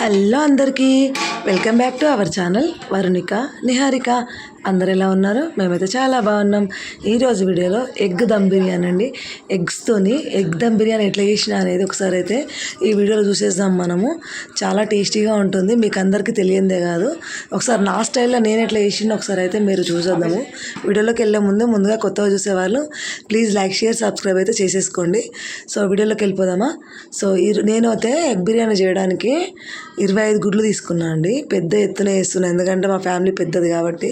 Hello అందరికీ. Welcome back to our channel Varunika Niharika అందరు ఎలా ఉన్నారు? మేమైతే చాలా బాగున్నాం. ఈరోజు వీడియోలో ఎగ్ దమ్ బిర్యానీ అండి. ఎగ్స్తోని ఎగ్ దమ్ బిర్యానీ ఎట్లా చేసిన అనేది ఒకసారి అయితే ఈ వీడియోలో చూసేద్దాం మనము. చాలా టేస్టీగా ఉంటుంది. మీకు అందరికీ తెలియందే కాదు. ఒకసారి నా స్టైల్లో నేను ఎట్లా చేసిన ఒకసారి అయితే మీరు చూసేద్దాము. వీడియోలోకి వెళ్ళే ముందు ముందుగా కొత్తగా చూసేవాళ్ళు ప్లీజ్ లైక్ షేర్ సబ్స్క్రైబ్ అయితే చేసేసుకోండి. సో వీడియోలోకి వెళ్ళిపోదామా? సో ఈ నేను అయితే ఎగ్ బిర్యానీ చేయడానికి ఇరవై ఐదు గుడ్లు తీసుకున్నా అండి. పెద్ద ఎత్తున వేస్తున్నాను ఎందుకంటే మా ఫ్యామిలీ పెద్దది కాబట్టి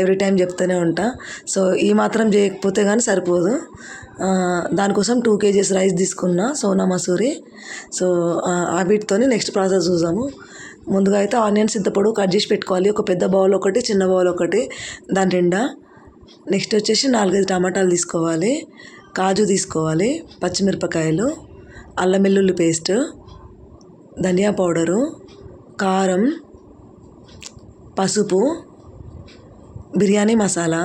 ఎవ్రీ టైం చెప్తూనే ఉంటా. సో ఈ మాత్రం చేయకపోతే కానీ సరిపోదు. దానికోసం టూ కేజీస్ రైస్ తీసుకున్నా సోనా మసూరి. సో ఆ వీటితోని నెక్స్ట్ ప్రాసెస్ చూసాము ముందుగా అయితే ఆనియన్స్ చింతపొడు కట్ చేసి పెట్టుకోవాలి. ఒక పెద్ద బౌల్ ఒకటి చిన్న బౌల్ ఒకటి దాని నిండా. నెక్స్ట్ వచ్చేసి నాలుగైదు టమాటాలు తీసుకోవాలి. కాజు తీసుకోవాలి పచ్చిమిరపకాయలు అల్లం వెల్లుల్లి పేస్ట్ ధనియా పౌడరు కారం పసుపు బిర్యానీ మసాలా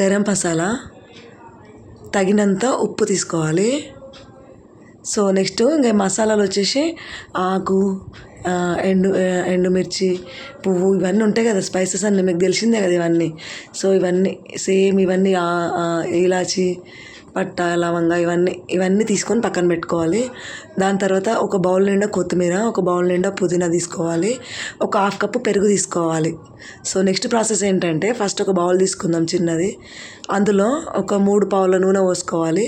గరం మసాలా తగినంత ఉప్పు తీసుకోవాలి. సో నెక్స్ట్ ఇంకా మసాలాలు వచ్చేసి ఆకు ఎండు ఎండుమిర్చి పువ్వు ఇవన్నీ ఉంటాయి కదా స్పైసెస్ అన్నీ మీకు తెలిసిందే కదా ఇవన్నీ. సో ఇవన్నీ సేమ్ ఇవన్నీ ఇలాచి పట్ట లవంగా ఇవన్నీ ఇవన్నీ తీసుకొని పక్కన పెట్టుకోవాలి. దాని తర్వాత ఒక బౌల్ నిండా కొత్తిమీర ఒక బౌల్ నిండా పుదీనా తీసుకోవాలి. ఒక హాఫ్ కప్పు పెరుగు తీసుకోవాలి. సో నెక్స్ట్ ప్రాసెస్ ఏంటంటే ఫస్ట్ ఒక బౌల్ తీసుకుందాం చిన్నది. అందులో ఒక మూడు పావుల నూనె పోసుకోవాలి.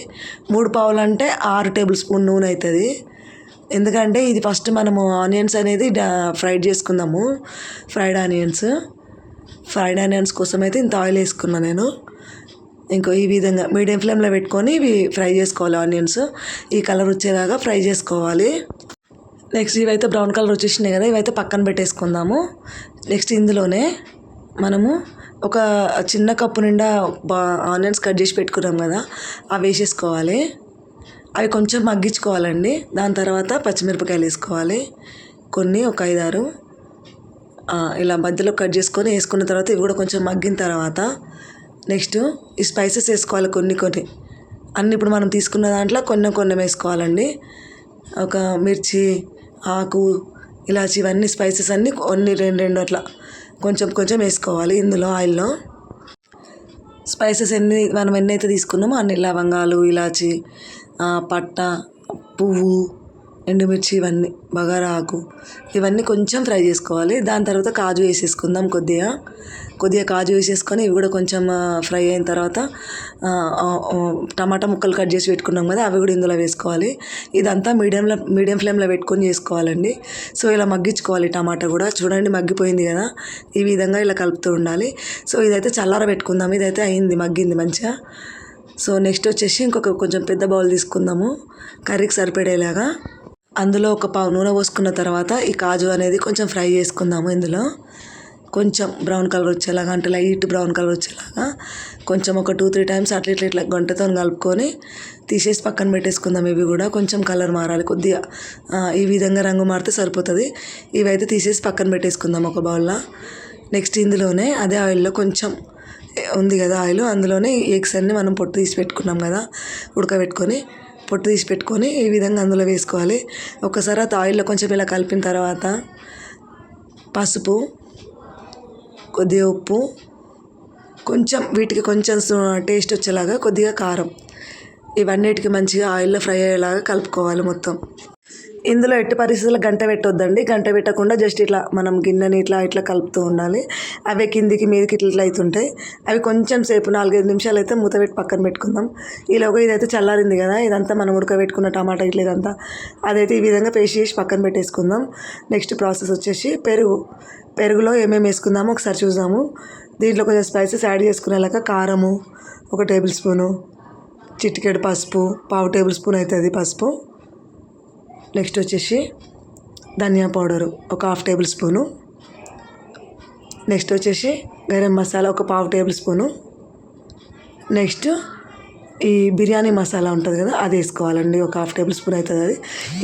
మూడు పావులు అంటే ఆరు టేబుల్ స్పూన్ నూనె అవుతుంది ఎందుకంటే ఇది ఫస్ట్ మనము ఆనియన్స్ అనేది ఫ్రైడ్ చేసుకుందాము. Fried onions. ఫ్రైడ్ ఆనియన్స్ కోసం అయితే ఇంత ఆయిల్ వేసుకున్నాను నేను. ఇంకో ఈ విధంగా మీడియం ఫ్లేమ్లో పెట్టుకొని ఇవి ఫ్రై చేసుకోవాలి ఆనియన్స్. ఈ కలర్ వచ్చేలాగా ఫ్రై చేసుకోవాలి. నెక్స్ట్ ఇవైతే బ్రౌన్ కలర్ వచ్చేసినాయి కదా ఇవైతే పక్కన పెట్టేసుకుందాము. నెక్స్ట్ ఇందులోనే మనము ఒక చిన్న కప్పు నిండా ఆనియన్స్ కట్ చేసి పెట్టుకున్నాం కదా అవి వేసేసుకోవాలి. అవి కొంచెం మగ్గించుకోవాలండి. దాని తర్వాత పచ్చిమిరపకాయలు వేసుకోవాలి. కొన్ని ఒక ఐదారు. ఇలా మధ్యలో కట్ చేసుకొని వేసుకున్న తర్వాత ఇవి కూడా కొంచెం మగ్గిన తర్వాత నెక్స్ట్ ఈ స్పైసెస్ వేసుకోవాలి కొన్ని కొన్ని. అన్ని ఇప్పుడు మనం తీసుకున్న దాంట్లో కొన్ని కొన్ని వేసుకోవాలండి. ఒక మిర్చి ఆకు ఇలాచి ఇవన్నీ స్పైసెస్ అన్నీ కొన్ని రెండు రెండు అట్లా కొంచెం కొంచెం వేసుకోవాలి ఇందులో ఆయిల్లో. స్పైసెస్ ఎన్ని మనం ఎన్నైతే తీసుకున్నామో అన్ని లవంగాలు ఇలాచి పట్ట పువ్వు ఎండుమిర్చి ఇవన్నీ బగారా ఆకు ఇవన్నీ కొంచెం ఫ్రై చేసుకోవాలి. దాని తర్వాత కాజు వేసేసుకుందాం కొద్దిగా. కొద్దిగా కాజు వేసేసుకొని ఇవి కూడా కొంచెం ఫ్రై అయిన తర్వాత టమాటా ముక్కలు కట్ చేసి పెట్టుకున్నాం కదా అవి కూడా ఇందులో వేసుకోవాలి. ఇదంతా మీడియంలో మీడియం ఫ్లేమ్లో పెట్టుకొని చేసుకోవాలండి. సో ఇలా మగ్గించుకోవాలి టమాటా కూడా. చూడండి మగ్గిపోయింది కదా. ఈ విధంగా ఇలా కలుపుతూ ఉండాలి. సో ఇదైతే చల్లార పెట్టుకుందాం ఇదైతే అయింది మగ్గింది మంచిగా. సో నెక్స్ట్ వచ్చేసి ఇంకొక కొంచెం పెద్ద బౌల్ తీసుకుందాము. కర్రీకి సరిపడేలాగా. అందులో ఒక పావు నూనె పోసుకున్న తర్వాత ఈ కాజు అనేది కొంచెం ఫ్రై చేసుకుందాము ఇందులో. కొంచెం బ్రౌన్ కలర్ వచ్చేలాగా అంటే లైట్ బ్రౌన్ కలర్ వచ్చేలాగా. కొంచెం ఒక టూ త్రీ టైమ్స్ అట్లా ఇట్లా ఇట్లా గంటతో కలుపుకొని తీసేసి పక్కన పెట్టేసుకుందాం. ఇవి కూడా కొంచెం కలర్ మారాలి. కొద్దిగా ఈ విధంగా రంగు మారితే సరిపోతుంది. ఇవైతే తీసేసి పక్కన పెట్టేసుకుందాం ఒక బౌల్లో. నెక్స్ట్ ఇందులోనే అదే ఆయిల్లో కొంచెం ఉంది కదా ఆయిల్. అందులోనే ఎగ్స్ అన్ని మనం పొట్టు తీసి పెట్టుకున్నాం కదా ఉడకబెట్టుకొని పొట్టు తీసి పెట్టుకొని ఈ విధంగా అందులో వేసుకోవాలి. ఒకసారి ఆ ఆయిల్లో కొంచెం ఇలా కలిపిన తర్వాత పసుపు కొద్దిగా ఉప్పు కొంచెం వీటికి కొంచెం టేస్ట్ వచ్చేలాగా కొద్దిగా కారం. ఇవన్నిటికి మంచిగా ఆయిల్లో ఫ్రై అయ్యేలాగా కలుపుకోవాలి మొత్తం. ఇందులో ఎట్టి పరిస్థితుల్లో గంట పెట్టొద్దండి. గంట పెట్టకుండా జస్ట్ ఇట్లా మనం గిన్నెని ఇట్లా ఇట్లా కలుపుతూ ఉండాలి. అవి కిందికి మీదకి ఇట్లా ఇట్లా అవుతుంటాయి అవి కొంచెం సేపు నాలుగైదు నిమిషాలు అయితే మూత పెట్టి పక్కన పెట్టుకుందాం. ఈలోగా ఇదైతే చల్లారింది కదా ఇదంతా మనం ఉడకబెట్టుకున్న టమాటా ఇట్లా ఇదంతా. అదైతే ఈ విధంగా పేస్ట్ చేసి పక్కన పెట్టేసుకుందాం. నెక్స్ట్ ప్రాసెస్ వచ్చేసి పెరుగు. పెరుగులో ఏమేమి వేసుకుందామో ఒకసారి చూద్దాము. దీంట్లో కొంచెం స్పైసెస్ యాడ్ చేసుకునేలాగా కారము ఒక టేబుల్ స్పూను చిటికెడు పసుపు పావు టేబుల్ స్పూన్ అవుతుంది పసుపు. నెక్స్ట్ వచ్చేసి ధనియా పౌడరు ఒక హాఫ్ టేబుల్ స్పూను. నెక్స్ట్ వచ్చేసి గరం మసాలా ఒక పావు టేబుల్ స్పూను. నెక్స్ట్ ఈ బిర్యానీ మసాలా ఉంటుంది కదా అది వేసుకోవాలండి ఒక హాఫ్ టేబుల్ స్పూన్ అవుతుంది అది.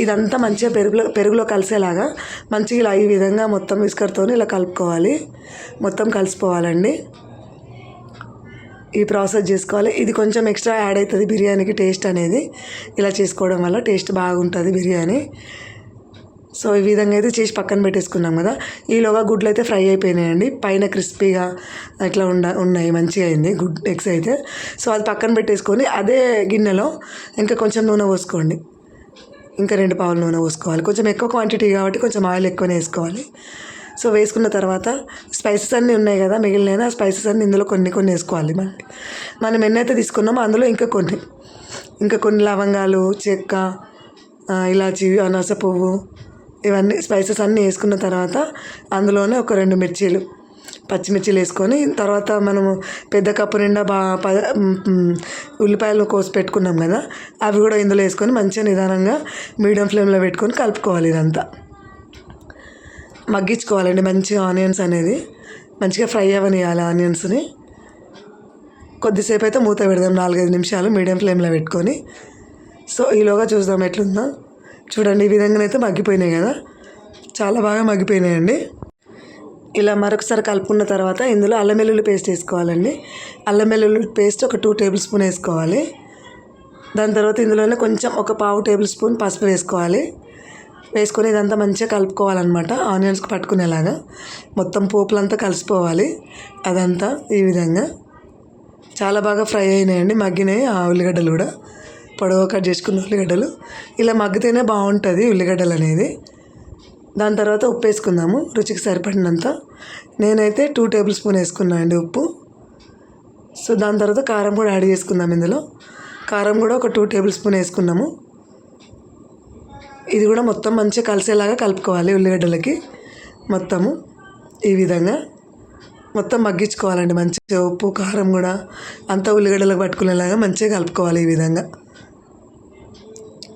ఇదంతా మంచిగా పెరుగులో పెరుగులో కలిసేలాగా మంచిగా ఇలా ఈ విధంగా మొత్తం విస్కర్తో ఇలా కలుపుకోవాలి. మొత్తం కలిసిపోవాలండి. ఈ ప్రాసెస్ చేసుకోవాలి. ఇది కొంచెం ఎక్స్ట్రా యాడ్ అవుతుంది బిర్యానీకి టేస్ట్ అనేది. ఇలా చేసుకోవడం వల్ల టేస్ట్ బాగుంటుంది బిర్యానీ. సో ఈ విధంగా అయితే చేసి పక్కన పెట్టేసుకున్నాం కదా. ఈలోగా గుడ్లు అయితే ఫ్రై అయిపోయినాయండి. పైన క్రిస్పీగా అట్లా ఉండ ఉన్నాయి. మంచిగా అయింది. గుడ్ ఎగ్స్ అయితే. సో అది పక్కన పెట్టేసుకొని అదే గిన్నెలో ఇంకా కొంచెం నూనె పోసుకోండి. ఇంకా రెండు పావులు నూనె పోసుకోవాలి. కొంచెం ఎక్కువ క్వాంటిటీ కాబట్టి కొంచెం ఆయిల్ ఎక్కువనే వేసుకోవాలి. సో వేసుకున్న తర్వాత స్పైసెస్ అన్నీ ఉన్నాయి కదా మిగిలిన ఆ స్పైసెస్ అన్నీ ఇందులో కొన్ని కొన్ని వేసుకోవాలి మళ్ళీ మనం ఎన్నైతే తీసుకున్నామో అందులో ఇంకా కొన్ని. ఇంకా కొన్ని లవంగాలు చెక్క ఇలాచి అనాస పువ్వు ఇవన్నీ స్పైసెస్ అన్నీ వేసుకున్న తర్వాత అందులోనే ఒక రెండు మిర్చీలు పచ్చిమిర్చిలు వేసుకొని తర్వాత మనము పెద్ద కప్పు నిండా బా ప ఉల్లిపాయలు కోసి పెట్టుకున్నాం కదా అవి కూడా ఇందులో వేసుకొని మంచిగా నిదానంగా మీడియం ఫ్లేమ్లో పెట్టుకొని కలుపుకోవాలి ఇదంతా. మగ్గించుకోవాలండి. మంచిగా ఆనియన్స్ అనేది. మంచిగా ఫ్రై అవ్వనియాలి ఆనియన్స్ని. కొద్దిసేపు అయితే మూత పెడదాం నాలుగైదు నిమిషాలు మీడియం ఫ్లేమ్లో పెట్టుకొని. సో ఈలోగా చూద్దాం ఎట్లుందో. చూడండి ఈ విధంగానైతే మగ్గిపోయినాయి కదా. చాలా బాగా మగ్గిపోయినాయండి. ఇలా మరొకసారి కలుపుకున్న తర్వాత ఇందులో అల్లం వెల్లుల్లి పేస్ట్ వేసుకోవాలండి. అల్లం వెల్లుల్లి పేస్ట్ ఒక టూ టేబుల్ స్పూన్ వేసుకోవాలి. దాని తర్వాత ఇందులోనే కొంచెం ఒక పావు టేబుల్ స్పూన్ పసుపు వేసుకోవాలి. వేసుకొని ఇదంతా మంచిగా కలుపుకోవాలన్నమాట. ఆనియన్స్కి పట్టుకునేలాగా మొత్తం పోపులంతా కలిసిపోవాలి. అదంతా ఈ విధంగా. చాలా బాగా ఫ్రై అయినాయండి. మగ్గినాయి ఆ ఉల్లిగడ్డలు కూడా. పొడవు కట్ చేసుకున్న ఉల్లిగడ్డలు. ఇలా మగ్గితేనే బాగుంటుంది ఉల్లిగడ్డలు అనేది. దాని తర్వాత ఉప్పు వేసుకుందాము. రుచికి సరిపడినంత. నేనైతే టూ టేబుల్ స్పూన్ వేసుకున్నాను అండి ఉప్పు. సో దాని తర్వాత కారం కూడా యాడ్ చేసుకుందాం ఇందులో. కారం కూడా ఒక టూ టేబుల్ స్పూన్ వేసుకున్నాము. ఇది కూడా మొత్తం మంచిగా కలిసేలాగా కలుపుకోవాలి ఉల్లిగడ్డలకి మొత్తము ఈ విధంగా. మొత్తం మగ్గించుకోవాలండి మంచిగా ఉప్పు కారం కూడా. అంతా ఉల్లిగడ్డలకు పట్టుకునేలాగా మంచిగా కలుపుకోవాలి ఈ విధంగా.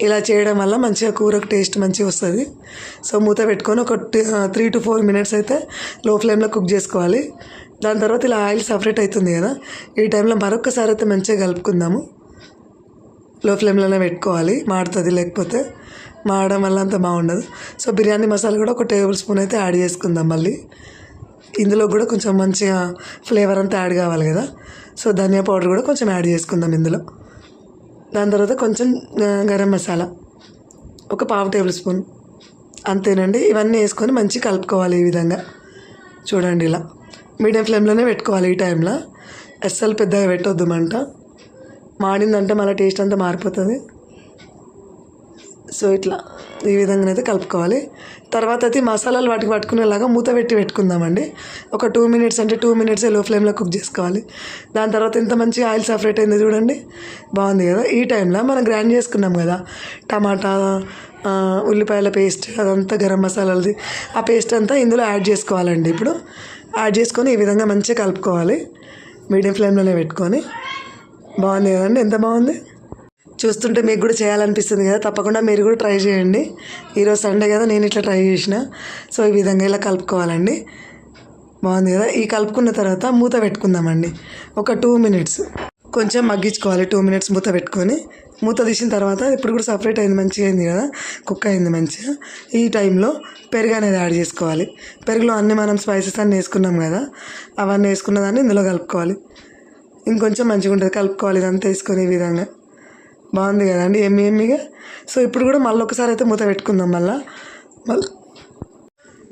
ఇలా చేయడం వల్ల మంచిగా కూరకు టేస్ట్ మంచిగా వస్తుంది. సో మూత పెట్టుకొని ఒక త్రీ టు ఫోర్ మినిట్స్ అయితే లో ఫ్లేమ్లో కుక్ చేసుకోవాలి. దాని తర్వాత ఇలా ఆయిల్ సపరేట్ అవుతుంది కదా. ఈ టైంలో మరొకసారి అయితే మంచిగా కలుపుకుందాము. లో ఫ్లేమ్లోనే పెట్టుకోవాలి. మాడుతుంది లేకపోతే. మాడడం వల్ల అంత బాగుండదు. సో బిర్యానీ మసాలా కూడా ఒక టేబుల్ స్పూన్ అయితే యాడ్ చేసుకుందాం మళ్ళీ. ఇందులో కూడా కొంచెం మంచిగా ఫ్లేవర్ అంతా యాడ్ కావాలి కదా. సో ధనియా పౌడర్ కూడా కొంచెం యాడ్ చేసుకుందాం ఇందులో. దాని తర్వాత కొంచెం గరం మసాలా. ఒక పావు టేబుల్ స్పూన్. అంతేనండి. ఇవన్నీ వేసుకొని మంచిగా కలుపుకోవాలి ఈ విధంగా. చూడండి ఇలా. మీడియం ఫ్లేమ్లోనే పెట్టుకోవాలి ఈ టైంలో. అస్సలు పెద్దగా పెట్టొద్దు మంట. మాడిందంటే మళ్ళీ టేస్ట్ అంతా మారిపోతుంది. సో ఇట్లా ఈ విధంగా అయితే కలుపుకోవాలి. తర్వాత అయితే మసాలాలు వాటికి పట్టుకునేలాగా మూత పెట్టి పెట్టుకుందామండి. ఒక టూ మినిట్స్ అంటే టూ మినిట్స్లో ఫ్లేమ్లో కుక్ చేసుకోవాలి. దాని తర్వాత ఎంత మంచి ఆయిల్ సపరేట్ అయింది చూడండి. బాగుంది కదా? ఈ టైంలో మనం గ్రైండ్ చేసుకున్నాం కదా. టమాటా ఉల్లిపాయల పేస్ట్ అదంతా గరం మసాలాలది. ఆ పేస్ట్ అంతా ఇందులో యాడ్ చేసుకోవాలండి ఇప్పుడు. యాడ్ చేసుకొని ఈ విధంగా మంచిగా కలుపుకోవాలి. మీడియం ఫ్లేమ్లోనే పెట్టుకొని. బాగుంది కదండి? ఎంత బాగుంది? చూస్తుంటే మీకు కూడా చేయాలనిపిస్తుంది కదా తప్పకుండా మీరు కూడా ట్రై చేయండి. ఈరోజు సండే కదా నేను ఇట్లా ట్రై చేసిన. సో ఈ విధంగా ఇలా కలుపుకోవాలండి. బాగుంది కదా? ఈ కలుపుకున్న తర్వాత మూత పెట్టుకుందామండి. ఒక టూ మినిట్స్. కొంచెం మగ్గించుకోవాలి టూ మినిట్స్ మూత పెట్టుకొని. మూత తీసిన తర్వాత ఇప్పుడు కూడా సపరేట్ అయింది మంచిగా అయింది కదా? కుక్ అయింది మంచిగా. ఈ టైంలో పెరుగు అనేది యాడ్ చేసుకోవాలి. పెరుగులో అన్ని మనం స్పైసెస్ అన్నీ వేసుకున్నాం కదా అవన్నీ వేసుకున్న దాన్ని ఇందులో కలుపుకోవాలి. ఇంకొంచెం మంచిగా ఉంటుంది కలుపుకోవాలి ఇదంతా వేసుకొని ఈ విధంగా. బాగుంది కదండి. ఎమ్మి ఎమ్మిగా సో ఇప్పుడు కూడా మళ్ళీ ఒకసారి అయితే మూత పెట్టుకుందాం మళ్ళీ. మళ్ళీ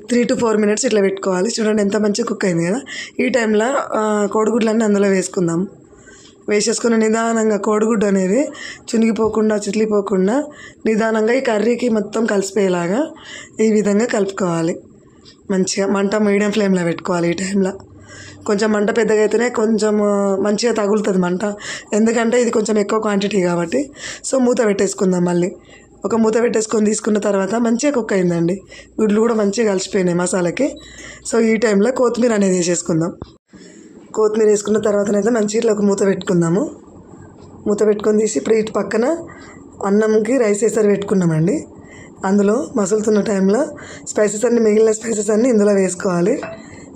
త్రీ టు ఫోర్ మినిట్స్ ఇట్లా పెట్టుకోవాలి. చూడండి ఎంత మంచిగా కుక్ అయింది కదా. ఈ టైంలో కోడిగుడ్లన్నీ అందులో వేసుకుందాం. వేసేసుకుని నిదానంగా కోడిగుడ్డు అనేది చునిగిపోకుండా చిట్లిపోకుండా నిదానంగా ఈ కర్రీకి మొత్తం కలిసిపోయేలాగా ఈ విధంగా కలుపుకోవాలి. మంచిగా మంట మీడియం ఫ్లేమ్లో పెట్టుకోవాలి ఈ టైంలో. కొంచెం మంట పెద్దగా అయితేనే కొంచెం మంచిగా తగులుతుంది మంట. ఎందుకంటే ఇది కొంచెం ఎక్కువ క్వాంటిటీ కాబట్టి. సో మూత పెట్టేసుకుందాం మళ్ళీ. ఒక మూత పెట్టేసుకొని తీసుకున్న తర్వాత మంచిగా కుక్ అయిందండి. గుడ్లు కూడా మంచిగా కలిసిపోయినాయి మసాలాకి. సో ఈ టైంలో కొత్తిమీర అనేది వేసేసుకుందాం. కొత్తిమీర వేసుకున్న తర్వాతనైతే మంచిగా ఇట్లా ఒక మూత పెట్టుకుందాము. మూత పెట్టుకొని తీసి ఇప్పుడు ఇటు పక్కన అన్నంకి రైస్ వేసారి పెట్టుకున్నామండి. అందులో మసులుతున్న టైంలో స్పైసెస్ అన్ని మిగిలిన స్పైసెస్ అన్నీ ఇందులో వేసుకోవాలి.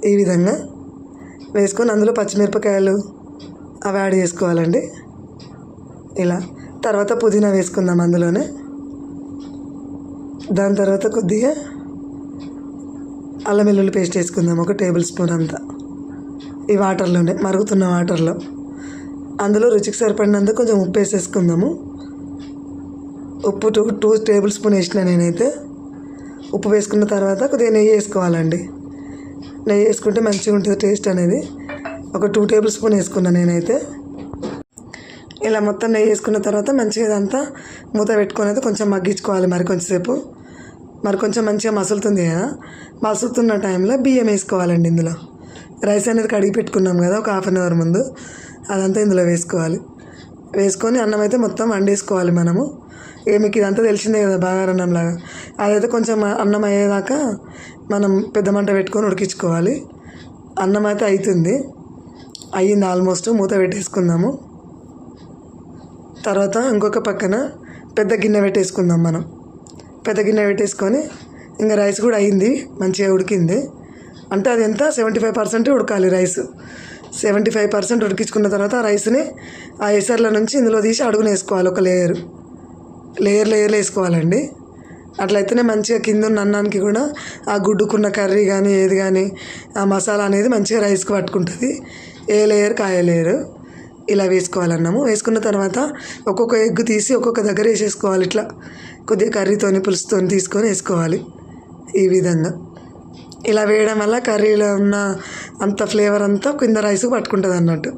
ఈ విధంగా. వేసుకొని అందులో పచ్చిమిరపకాయలు అవి యాడ్ చేసుకోవాలండి. ఇలా. తర్వాత పుదీనా వేసుకుందాం అందులోనే. దాని తర్వాత కొద్దిగా అల్లం వెల్లుల్లి పేస్ట్ వేసుకుందాం ఒక టేబుల్ స్పూన్ అంతా. ఈ వాటర్లోనే మరుగుతున్న వాటర్లో. అందులో రుచికి సరిపడినంత కొంచెం ఉప్పు వేసేసుకుందాము. ఉప్పు టూ టూ టేబుల్ స్పూన్ వేసిన నేనైతే. ఉప్పు వేసుకున్న తర్వాత కొద్దిగా నెయ్యి వేసుకోవాలండి. నెయ్యి వేసుకుంటే మంచిగా ఉంటుంది టేస్ట్ అనేది. ఒక టూ టేబుల్ స్పూన్ వేసుకున్నాను నేనైతే. ఇలా మొత్తం నెయ్యి వేసుకున్న తర్వాత మంచిగా ఇదంతా మూత పెట్టుకొని అయితే కొంచెం మగ్గించుకోవాలి మరి కొంచెంసేపు. మరి కొంచెం మంచిగా మసులుతుంది కదా. మసులుతున్న టైంలో బియ్యం వేసుకోవాలండి ఇందులో. రైస్ అనేది కడిగి పెట్టుకున్నాం కదా ఒక హాఫ్ అన్ అవర్ ముందు. అదంతా ఇందులో వేసుకోవాలి. వేసుకొని అన్నం అయితే మొత్తం వండేసుకోవాలి మనము. ఇక మీకు ఇదంతా తెలిసిందే కదా బాగారన్నం లాగా. అదైతే కొంచెం అన్నం అయ్యేదాకా మనం పెద్ద మంట పెట్టుకొని ఉడికించుకోవాలి. అన్నం అయితే అవుతుంది అయ్యింది ఆల్మోస్ట్ మూత పెట్టేసుకుందాము. తర్వాత ఇంకొక పక్కన పెద్ద గిన్నె పెట్టేసుకుందాం మనం. పెద్ద గిన్నె పెట్టేసుకొని ఇంకా రైస్ కూడా అయింది మంచిగా ఉడికింది. అంటే అది ఎంత? సెవెంటీ ఫైవ్ పర్సెంట్ ఉడకాలి రైస్. సెవెంటీ ఫైవ్ పర్సెంట్ ఉడికించుకున్న తర్వాత ఆ రైస్ని ఆ ఎసర్ల నుంచి ఇందులో తీసి అడుగున వేసుకోవాలి ఒక లేయర్. లేయర్ లేయర్లు వేసుకోవాలండి. అట్లయితేనే మంచిగా కింద ఉన్న అన్నానికి కూడా ఆ గుడ్డుకున్న కర్రీ కానీ ఏది కానీ ఆ మసాలా అనేది మంచిగా రైస్కి పట్టుకుంటుంది. ఏ లేయర్ కాయ లేయర్. ఇలా వేసుకోవాలన్నాము. వేసుకున్న తర్వాత ఒక్కొక్క ఎగ్ తీసి ఒక్కొక్క దగ్గర వేసేసుకోవాలి. ఇట్లా కొద్దిగా కర్రీతోని పులుసుతోని తీసుకొని వేసుకోవాలి. ఈ విధంగా. ఇలా వేయడం వల్ల కర్రీలో ఉన్న అంత ఫ్లేవర్ అంతా కింద రైస్ పట్టుకుంటుంది అన్నట్టు.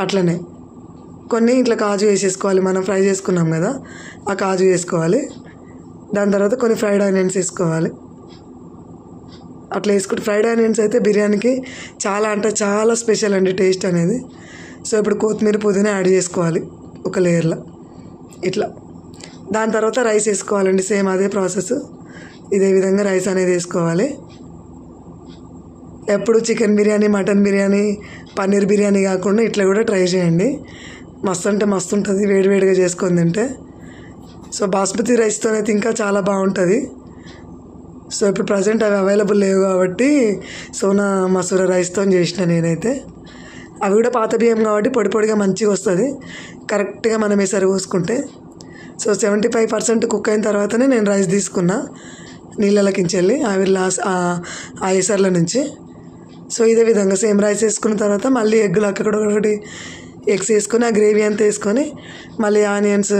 అట్లనే. కొన్ని ఇట్లా కాజు వేసేసుకోవాలి. మనం ఫ్రై చేసుకున్నాం కదా ఆ కాజు వేసుకోవాలి. దాని తర్వాత కొన్ని ఫ్రైడ్ ఆనియన్స్ వేసుకోవాలి. అట్లా వేసుకుంటే ఫ్రైడ్ ఆనియన్స్ అయితే బిర్యానీకి చాలా అంటే చాలా స్పెషల్ అండి టేస్ట్ అనేది. సో ఇప్పుడు కొత్తిమీర పుదీనా యాడ్ చేసుకోవాలి ఒక లేయర్లో. ఇట్లా. దాని తర్వాత రైస్ వేసుకోవాలండి. సేమ్ అదే ప్రాసెస్. ఇదే విధంగా రైస్ అనేది వేసుకోవాలి. ఎప్పుడు చికెన్ బిర్యానీ మటన్ బిర్యానీ పన్నీర్ బిర్యానీ కాకుండా ఇట్లా కూడా ట్రై చేయండి మస్తు అంటే మస్తు ఉంటుంది వేడివేడిగా చేసుకొని తింటే సో బాస్మతి రైస్తో అయితే ఇంకా చాలా బాగుంటుంది సో ఇప్పుడు ప్రజెంట్ అవి అవైలబుల్ లేవు కాబట్టి సోనా మసూర రైస్తో చేసిన నేనైతే అవి కూడా పాత బియ్యం కాబట్టి పొడి పొడిగా మంచిగా వస్తుంది కరెక్ట్గా మనం వేసారి పోసుకుంటే so seventy five percent cook అయిన తర్వాతనే నేను రైస్ తీసుకున్నా వెళ్ళి అవి లాస్ ఆ ఎసర్ల నుంచి సో ఇదే విధంగా సేమ్ రైస్ వేసుకున్న తర్వాత మళ్ళీ ఎగ్గులు అక్కడ ఒకటి ఎగ్స్ వేసుకొని ఆ గ్రేవీ అంతా వేసుకొని మళ్ళీ ఆనియన్స్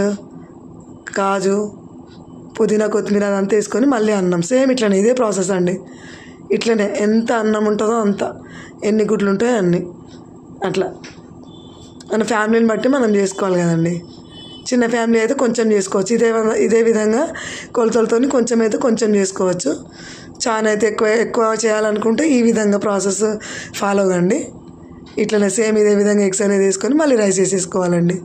కాజు పుదీనా కొత్తిమీర అదంతా వేసుకొని మళ్ళీ అన్నం. సేమ్ ఇట్లనే ఇదే ప్రాసెస్ అండి. ఇట్లనే ఎంత అన్నం ఉంటుందో అంత. ఎన్ని గుడ్లు ఉంటాయో అన్ని. అట్లా. మన ఫ్యామిలీని బట్టి మనం చేసుకోవాలి కదండి. చిన్న ఫ్యామిలీ అయితే కొంచెం చేసుకోవచ్చు. ఇదే ఇదే విధంగా కొలతలతో కొంచెం అయితే కొంచెం చేసుకోవచ్చు. చాలా అయితే ఎక్కువ ఎక్కువ చేయాలనుకుంటే ఈ విధంగా ప్రాసెస్ ఫాలో కండి. ఇట్లనే సేమ్ ఇదే విధంగా ఎగ్స్ అనేది వేసుకొని మళ్ళీ రైస్ వేసేసుకోవాలండి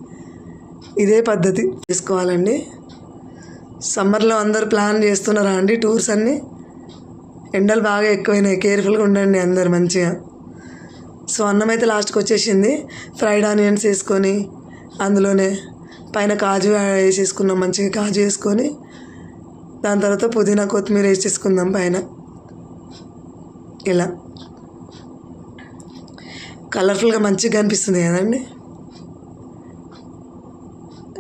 ఇదే పద్ధతి చేసుకోవాలండి. సమ్మర్లో అందరు ప్లాన్ చేస్తున్నారా అండి టూర్స్ అన్నీ? ఎండలు బాగా ఎక్కువైనాయి. కేర్ఫుల్గా ఉండండి అందరు మంచిగా. సో అన్నం అయితే లాస్ట్కి వచ్చేసింది. ఫ్రైడ్ ఆనియన్స్ వేసుకొని అందులోనే పైన కాజు వేసేసుకున్నాం మంచిగా కాజు వేసుకొని. దాని తర్వాత పుదీనా కొత్తిమీర వేసేసుకుందాం పైన. ఇలా. కలర్ఫుల్గా మంచిగా అనిపిస్తుంది కదండి.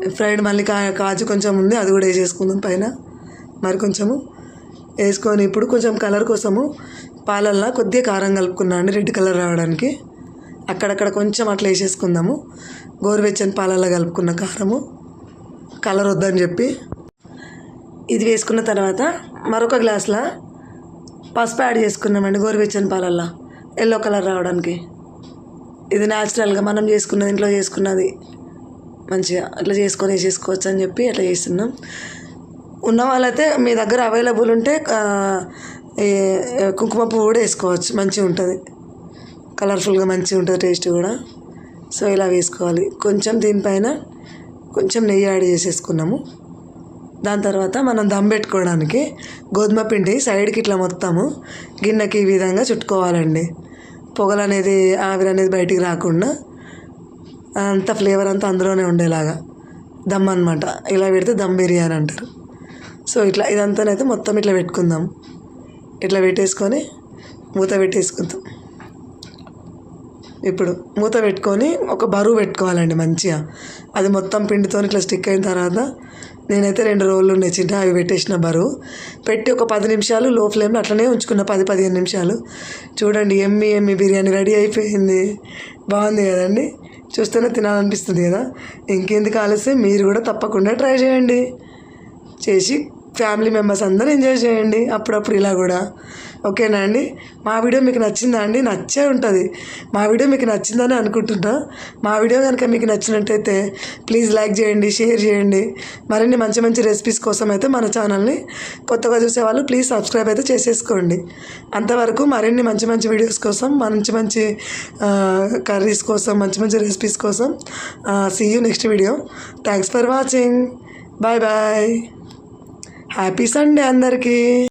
ఫ్రైడ్ మళ్ళీ కా కాజు కొంచెం ఉంది అది కూడా వేసేసుకుందాం పైన. మరి కొంచెము వేసుకొని ఇప్పుడు కొంచెం కలర్ కోసము పాలల్లో కొద్దిగా కారం కలుపుకున్నా అండి రెడ్ కలర్ రావడానికి. అక్కడక్కడ కొంచెం అట్లా వేసేసుకుందాము. గోరువెచ్చని పాలల్లో కలుపుకున్న కారము. కలర్ వద్దని చెప్పి ఇది వేసుకున్న తర్వాత మరొక గ్లాస్లో పసుపు యాడ్ చేసుకున్నామండి గోరువెచ్చని పాలల్లో. ఎల్లో కలర్ రావడానికి. ఇది న్యాచురల్గా మనం చేసుకున్నది ఇంట్లో చేసుకున్నది. మంచిగా అట్లా చేసుకొని వేసేసుకోవచ్చు అని చెప్పి అట్లా చేస్తున్నాం. ఉన్న వాళ్ళైతే మీ దగ్గర అవైలబుల్ ఉంటే కుంకుమ పువ్వు కూడా వేసుకోవచ్చు. మంచిగా ఉంటుంది. కలర్ఫుల్గా మంచిగా ఉంటుంది టేస్ట్ కూడా. సో ఇలా వేసుకోవాలి. కొంచెం దీనిపైన కొంచెం నెయ్యి యాడ్ చేసేసుకున్నాము. దాని తర్వాత మనం దమ్ పెట్టుకోవడానికి గోధుమ పిండి సైడ్కి ఇట్లా మొత్తము గిన్నెకి ఈ విధంగా చుట్టుకోవాలండి. పొగలు అనేది ఆవిరి అనేది బయటికి రాకుండా అంత ఫ్లేవర్ అంతా అందులోనే ఉండేలాగా దమ్ అనమాట ఇలా పెడితే దమ్ బిర్యానీ అంటారు. సో ఇట్లా ఇదంతానైతే మొత్తం ఇట్లా పెట్టుకుందాం. ఇట్లా పెట్టేసుకొని మూత పెట్టేసుకుందాం. ఇప్పుడు మూత పెట్టుకొని ఒక బరువు పెట్టుకోవాలండి మంచిగా. అది మొత్తం పిండితో ఇట్లా స్టిక్ అయిన తర్వాత నేనైతే రెండు రోజులు ఉన్నాయి చిన్న అవి పెట్టేసిన బరువు. పెట్టి ఒక పది నిమిషాలు లో ఫ్లేమ్లో అట్లనే ఉంచుకున్న పది పదిహేను నిమిషాలు. చూడండి ఎమ్మి ఎమ్మి బిర్యానీ రెడీ అయిపోయింది. బాగుంది కదండి? చూస్తేనే తినాలనిపిస్తుంది కదా? ఇంకెందుకు ఆలస్యం? మీరు కూడా తప్పకుండా ట్రై చేయండి. చేసి ఫ్యామిలీ మెంబర్స్ అందరూ ఎంజాయ్ చేయండి. అప్పుడప్పుడు ఇలా కూడా. ఓకేనా అండి? మా వీడియో మీకు నచ్చిందా అండి? నచ్చే ఉంటుంది. మా వీడియో మీకు నచ్చిందని అనుకుంటున్నా. మా వీడియో కనుక మీకు నచ్చినట్టయితే ప్లీజ్ లైక్ చేయండి షేర్ చేయండి. మరిన్ని మంచి మంచి రెసిపీస్ కోసం అయితే మన ఛానల్ని కొత్తగా చూసేవాళ్ళు ప్లీజ్ సబ్స్క్రైబ్ అయితే చేసేసుకోండి. అంతవరకు మరిన్ని మంచి మంచి వీడియోస్ కోసం మంచి మంచి కర్రీస్ కోసం మంచి మంచి రెసిపీస్ కోసం see you next video thanks for watching bye bye happy Sunday అందరికీ.